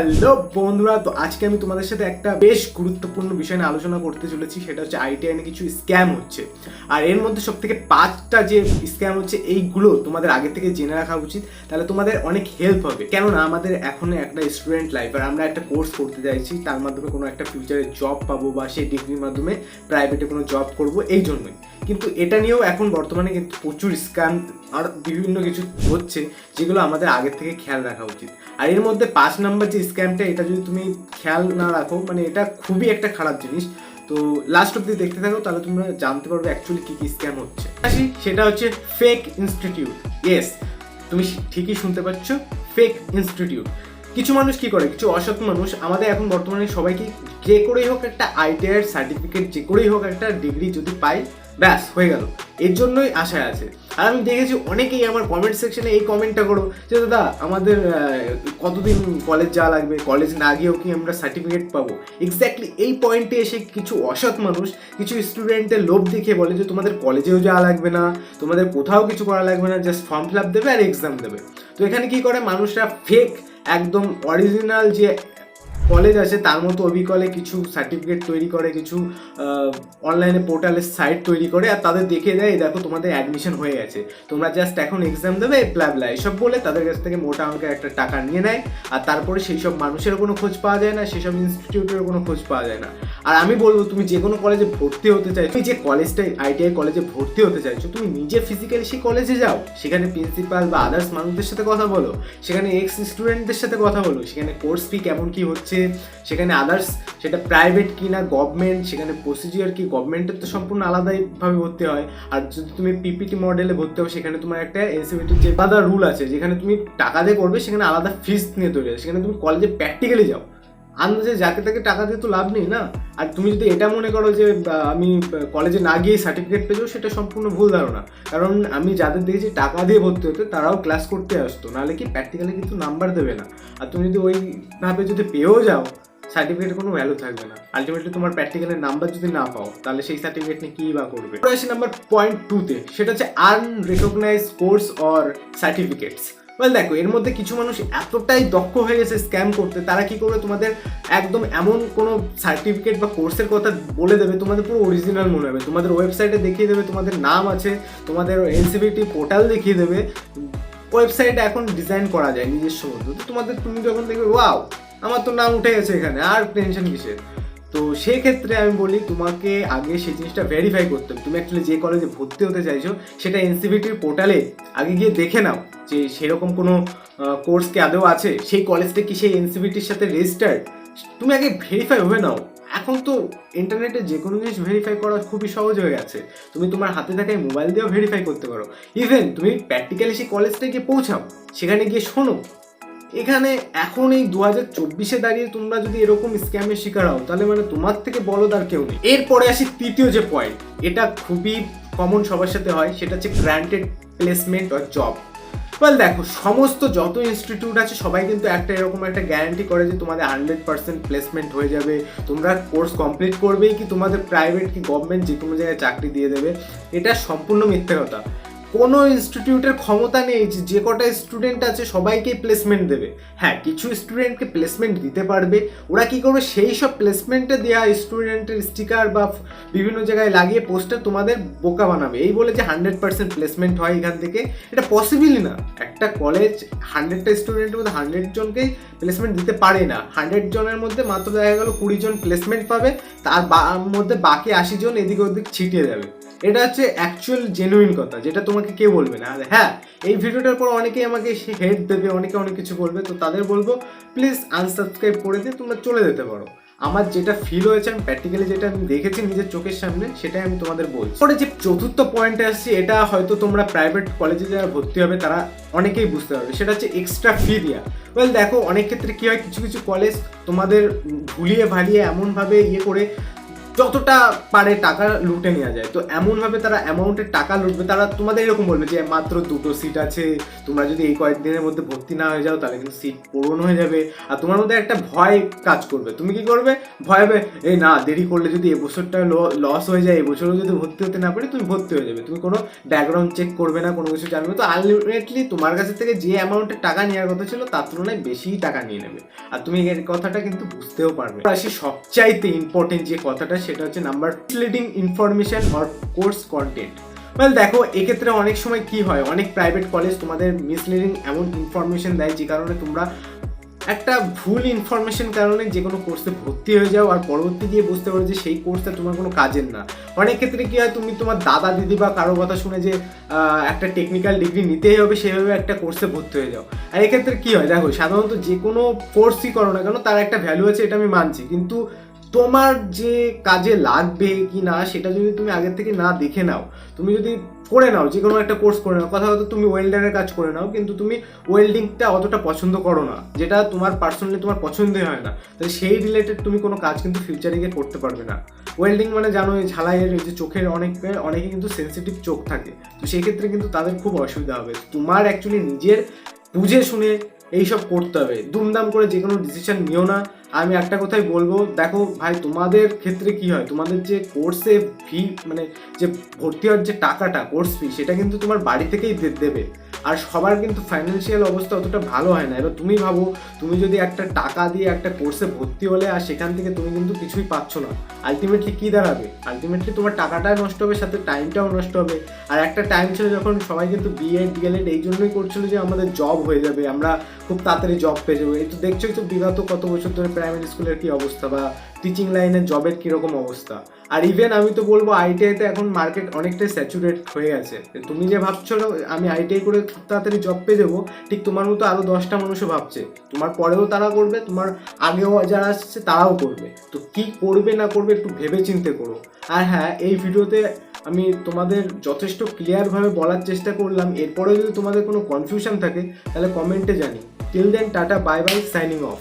Hello বন্ধুরা, তো আজকে আমি তোমাদের সাথে একটা বেশ গুরুত্বপূর্ণ বিষয় নিয়ে আলোচনা করতে চলেছি, সেটা হচ্ছে আইটিআই কিছু স্ক্যাম হচ্ছে। আর এর মধ্যে সব থেকে পাঁচটা যে স্ক্যাম হচ্ছে, এইগুলো তোমাদের আগে থেকে জেনে রাখা উচিত, তাহলে তোমাদের অনেক হেল্প হবে। কেননা আমাদের এখন একটা স্টুডেন্ট লাইফ আর আমরা একটা কোর্স করতে চাইছি, তার মাধ্যমে কোনো একটা ফিউচারে জব পাবো বা সেই ডিগ্রির মাধ্যমে প্রাইভেটে কোনো জব করব, এই জন্যই। কিন্তু এটা নিয়েও এখন বর্তমানে কিন্তু প্রচুর স্ক্যাম আর বিভিন্ন কিছু হচ্ছে, যেগুলো আমাদের আগের থেকে খেয়াল রাখা উচিত। আর এর মধ্যে পাঁচ নাম্বার যে স্ক্যামটা এটা যদি তুমি খেয়াল না রাখো মানে এটা খুবই একটা খারাপ জিনিস। তো লাস্ট অব্দি দেখতে থাকো, তাহলে তোমরা জানতে পারবে অ্যাকচুয়ালি কী কী স্ক্যাম হচ্ছে। আসি, সেটা হচ্ছে ফেক ইনস্টিটিউট ইয়েস তুমি ঠিকই শুনতে পাচ্ছ ফেক ইনস্টিটিউট কিছু মানুষ কি করে? কিছু অসৎ মানুষ, আমাদের এখন বর্তমানে সবাইকে যে করেই হোক একটা আইটিআই সার্টিফিকেট যে করেই হোক একটা ডিগ্রি যদি পাই ব্যাস, হয়ে গেল। এর জন্যই আশায় আছে। আর আমি দেখেছি অনেকেই আমার কমেন্ট সেকশনে এই কমেন্টটা করো যে, দাদা, আমাদের কতদিন কলেজ যাওয়া লাগবে? কলেজ না গিয়েও কি আমরা সার্টিফিকেট পাবো? এক্স্যাক্টলি এই পয়েন্টে এসে কিছু অসৎ মানুষ, কিছু স্টুডেন্টের লোভ দেখে বলে যে, তোমাদের কলেজেও যাওয়া লাগবে না, তোমাদের কোথাও কিছু করা লাগবে না জাস্ট ফর্ম ফিল আপ দেবে আর এক্সাম দেবে। তো এখানে কি করে? মানুষরা ফেক একদম অরিজিনাল যে কলেজ আছে, তার মতো অবিকলে কিছু সার্টিফিকেট তৈরি করে, কিছু অনলাইনে পোর্টালের সাইট তৈরি করে, আর তাদের দেখে দেয়, "এই দেখো তোমাদের অ্যাডমিশন হয়ে গেছে। তোমরা জাস্ট এখন এক্সাম দেবে প্ল্যাবলা এসব বলে তাদের কাছ থেকে মোটা অঙ্কের একটা টাকা নিয়ে নেয়, আর তারপরে সেই সব মানুষের কোনো খোঁজ পাওয়া যায় না সেই সব ইনস্টিটিউটেরও কোনো খোঁজ পাওয়া যায় না। আর আমি বলব, তুমি যে কোনো কলেজে ভর্তি হতে চাইছো, তুমি যে কলেজটাই আইটিআই কলেজে ভর্তি হতে চাইছো, তুমি নিজে ফিজিক্যালি সেই কলেজে যাও। সেখানে প্রিন্সিপাল বা আদার্স মানুষদের সাথে কথা বলো, সেখানে এক্স স্টুডেন্টদের সাথে কথা বলো, সেখানে কোর্স ফি কেমন কি হচ্ছে, সেখানে আদার্স সেটা প্রাইভেট কি না গভর্নমেন্ট সেখানে প্রসিজিওর কি গভর্নমেন্টের তো সম্পূর্ণ আলাদাইভাবে ভর্তি হয়। আর যদি তুমি পিপিটি মডেলে ভর্তি হও, সেখানে তোমার একটা এনসিবিটির যে আলাদা রুল আছে, যেখানে তুমি টাকা দিয়ে করবে, সেখানে আলাদা ফিস নিয়ে তৈরি হয় সেখানে তুমি কলেজে প্র্যাকটিক্যালি যাও। আন্দাজে যাকে তাকে টাকা দিয়ে তো লাভ নেই না। আর তুমি যদি এটা মনে করো যে আমি কলেজে না গিয়ে সার্টিফিকেট পেয়ে যাব সেটা সম্পূর্ণ ভুল ধারণা। কারণ আমি যাদের দেখেছি টাকা দিয়ে ভর্তি হতো, তারাও ক্লাস করতে আসতো। নাহলে কি প্র্যাকটিক্যালি কিন্তু নাম্বার দেবে না। আর তুমি যদি ওইভাবে যদি পেয়েও যাও সার্টিফিকেটের কোনো ভ্যালু থাকবে না। আলটিমেটলি তোমার প্র্যাকটিক্যালের নাম্বার যদি না পাও, তাহলে সেই সার্টিফিকেট নিয়ে কী বা করবে? আসি নাম্বার পয়েন্ট টুতে সেটা হচ্ছে unrecognise course or certificates well দেখো, এর মধ্যে কিছু মানুষ এতটাই দক্ষ হয়ে গেছে স্ক্যাম করতে, তারা কি করবে? তোমাদের একদম এমন কোনো সার্টিফিকেট বা কোর্সের কথা বলে দেবে, তোমাদের পুরো অরিজিনাল মনে হবে। তোমাদের ওয়েবসাইটে দেখিয়ে দেবে, তোমাদের নাম আছে, তোমাদের এনসিবিটি পোর্টাল দেখিয়ে দেবে। ওয়েবসাইট এখন ডিজাইন করা যায় নিজস্ব তো তোমাদের তুমি যখন দেখবে ওয়াও আমার তো নাম উঠে গেছে এখানে, আর টেনশন কিসের? তো সেক্ষেত্রে আমি বলি তোমাকে আগে সেই জিনিসটা ভেরিফাই করতে হবে। তুমি অ্যাকচুয়ালি যে কলেজে ভর্তি হতে চাইছো, সেটা এনসিবিটির পোর্টালে আগে গিয়ে দেখে নাও যে সেরকম কোনো কোর্স কি আদৌ আছে। সেই কলেজটা কি সেই এনসিবিটির সাথে রেজিস্টার্ড তুমি আগে ভেরিফাই হয়ে নাও। এখন তো ইন্টারনেটে যে কোনো জিনিস ভেরিফাই করা খুবই সহজ হয়ে গেছে। তুমি তোমার হাতে থাকা মোবাইল দিয়েও ভেরিফাই করতে পারো। ইভেন তুমি প্র্যাকটিক্যালি সেই কলেজটা গিয়ে পৌঁছাও। সেখানে গিয়ে শোনো এখানে এখন এই দু হাজার চব্বিশে দাঁড়িয়ে তোমরা যদি এরকম স্ক্যামের শিকার হও, তাহলে মানে তোমার থেকে বলো আর কেউ নেই। এরপরে আসি তৃতীয় যে পয়েন্ট এটা খুবই কমন সবার সাথে হয়, সেটা হচ্ছে granted placement or job well দেখো, সমস্ত যত ইনস্টিটিউট আছে, সবাই কিন্তু একটা এরকম একটা গ্যারান্টি করে যে তোমাদের হান্ড্রেড পার্সেন্ট প্লেসমেন্ট হয়ে যাবে। তোমরা কোর্স কমপ্লিট করবেই কি তোমাদের প্রাইভেট কি গভর্নমেন্ট যে কোনো জায়গায় চাকরি দিয়ে দেবে। এটা সম্পূর্ণ মিথ্যে কথা। কোনো ইনস্টিটিউটের ক্ষমতা নেই যে যে কটা স্টুডেন্ট আছে সবাইকেই প্লেসমেন্ট দেবে। হ্যাঁ কিছু স্টুডেন্টকে প্লেসমেন্ট দিতে পারবে। ওরা কি করবে? সেই সব প্লেসমেন্টে দেওয়া স্টুডেন্টের স্টিকার বা বিভিন্ন জায়গায় লাগিয়ে পোস্টার তোমাদের বোকা বানাবে। এই বলে যে হান্ড্রেড পার্সেন্ট প্লেসমেন্ট হয় এখান থেকে, এটা পসিবলই না। একটা কলেজ হান্ড্রেডটা স্টুডেন্টের মধ্যে হান্ড্রেড জনকেই প্লেসমেন্ট দিতে পারে না। হান্ড্রেড জনের মধ্যে মাত্র দেখা গেল কুড়ি জন প্লেসমেন্ট পাবে। তার মধ্যে বাকি আশি জন এদিক ওদিক ছিটিয়ে যাবে এটা হচ্ছে অ্যাকচুয়াল জেনুইন কথা, যেটা তোমাকে কেউ বলবে না? আর হ্যাঁ এই ভিডিওটার পর অনেকেই আমাকে হেড দেবে, অনেকে অনেক কিছু বলবে, তো তাদের বলব প্লিজ আনসাবস্ক্রাইব করে দিয়ে তোমরা চলে যেতে পারো। আমার যেটা ফিল হয়েছে, আমি প্র্যাকটিক্যালি যেটা আমি দেখেছি নিজের চোখের সামনে, সেটাই আমি তোমাদের বলছি। পরে যে চতুর্থ পয়েন্টে আসছি, এটা হয়তো তোমরা প্রাইভেট কলেজে যারা ভর্তি হবে, তারা অনেকেই বুঝতে পারবে। সেটা হচ্ছে এক্সট্রা ফি দেওয়া ওয়েল দেখো, অনেক ক্ষেত্রে কী হয়, কিছু কিছু কলেজ তোমাদের ভুলিয়ে ভালিয়ে এমনভাবে ইয়ে করে যতটা পারে টাকা লুটে নেওয়া যায়। তো এমনভাবে তারা অ্যামাউন্টের টাকা লুটবে, তারা তোমাদের এরকম বলবে যে, মাত্র দুটো সিট আছে, তোমরা যদি এই কয়েকদিনের মধ্যে ভর্তি না হয়ে যাও, তাহলে কিন্তু সিট পূরণ হয়ে যাবে। আর তোমার মধ্যে একটা ভয় কাজ করবে। তুমি কি করবে? ভয় হবে এই না, দেরি করলে যদি এবছরটা লস হয়ে যায়, এবছরও যদি ভর্তি হতে না পারে, তুমি ভর্তি হয়ে যাবে। তুমি কোনো ব্যাকগ্রাউন্ড চেক করবে না, কোনো কিছু জানবে তো আলটিমেটলি তোমার কাছ থেকে যে অ্যামাউন্টের টাকা নেওয়ার কথা ছিল, তার তুলনায় বেশিই টাকা নিয়ে নেবে। আর তুমি এর কথাটা কিন্তু বুঝতেও পারবে। সবচাইতে ইম্পর্টেন্ট যে কথাটা সেটা হচ্ছে number leading information or course content well দেখো, এক্ষেত্রে অনেক সময় কি হয়? অনেক প্রাইভেট কলেজ তোমাদের মিসলিডিং এমন ইনফরমেশন দেয় যে কারণে তোমরা একটা ভুল ইনফরমেশন কারণে যে কোনো কোর্সে ভর্তি হয়ে যাও আর পরবর্তী গিয়ে বুঝতে পারো যে সেই কোর্সটা তোমার কোনো কাজের না। অনেক ক্ষেত্রে কি হয়? তুমি তোমার দাদা, দিদি বা কারও কথা শুনে যে একটা টেকনিক্যাল ডিগ্রি নিতেই হবে, সেভাবে একটা কোর্সে ভর্তি হয়ে যাও। আর এক্ষেত্রে কি হয়? দেখো, সাধারণত যে কোনো কোর্সই করো না কেন, তার একটা ভ্যালু আছে, এটা আমি মানছি। কিন্তু তোমার যে কাজে লাগবে কি না, সেটা যদি তুমি আগের থেকে না দেখে নাও, তুমি যদি করে নাও, যে কোনো একটা কোর্স করে নাও, কথা হয়তো তুমি ওয়েল্ডারের কাজ করে নাও, কিন্তু তুমি ওয়েল্ডিংটা অতটা পছন্দ করো না, যেটা তোমার পার্সোনালি তোমার পছন্দই হয় না তাই সেই রিলেটেড তুমি কোনো কাজ কিন্তু ফিউচারে গিয়ে করতে পারবে না। ওয়েল্ডিং মানে জানো, এই ঝালাইয়ের যে চোখের অনেক, অনেকে কিন্তু সেন্সিটিভ চোখ থাকে, তো সেই ক্ষেত্রে কিন্তু তাদের খুব অসুবিধা হবে। তোমার অ্যাকচুয়ালি নিজের বুঝে শুনে এইসব করতে হবে। দুমদাম করে যে কোনো ডিসিশন নিও না। আমি একটা কথাই বলব, দেখো ভাই, তোমাদের ক্ষেত্রে কি হয়? তোমাদের যে কোর্সে ফি মানে যে ভর্তি হওয়ার যে টাকাটা কোর্স ফি সেটা কিন্তু তোমার বাড়ি থেকেই দেবে। আর সবার কিন্তু ফাইন্যান্সিয়াল অবস্থা অতটা ভালো হয় না। এবার তুমি ভাবো, তুমি যদি একটা টাকা দিয়ে একটা কোর্সে ভর্তি হলে আর সেখান থেকে তুমি কিন্তু কিছুই পাচ্ছ না। আলটিমেটলি কী দাঁড়াবে? আলটিমেটলি তোমার টাকাটা নষ্ট হবে, সাথে টাইমটাও নষ্ট হবে। আর একটা টাইম ছিল যখন সবাই কিন্তু বিএড ডিএলএড এই জন্যই করছিল যে আমাদের জব হয়ে যাবে, আমরা খুব তাড়াতাড়ি জব পেয়ে যাব। এই তো দেখছোই তো বিগত কত বছর ধরে প্রাইমারি স্কুলের কি অবস্থা বা টিচিং লাইনের জবের কীরকম অবস্থা? আর ইভেন আমি তো বলব আইটিআইতে এখন মার্কেট অনেকটাই স্যাচুরেট হয়ে গেছে। তুমি যে ভাবছ আমি আইটিআই করে খুব তাড়াতাড়ি জব পেয়ে যাব, ঠিক তোমার মতো আরও দশটা মানুষও ভাবছে। তোমার পরেও তারা করবে, তোমার আগেও যারা আসছে তারাও করবে। তো কি করবে না করবে একটু ভেবে চিন্তে করো। আর হ্যাঁ এই ভিডিওতে আমি তোমাদের যথেষ্ট ক্লিয়ারভাবে বলার চেষ্টা করলাম। এরপরেও যদি তোমাদের কোনো কনফিউশন থাকে, তাহলে কমেন্টে জানি। Till then tata bye bye signing off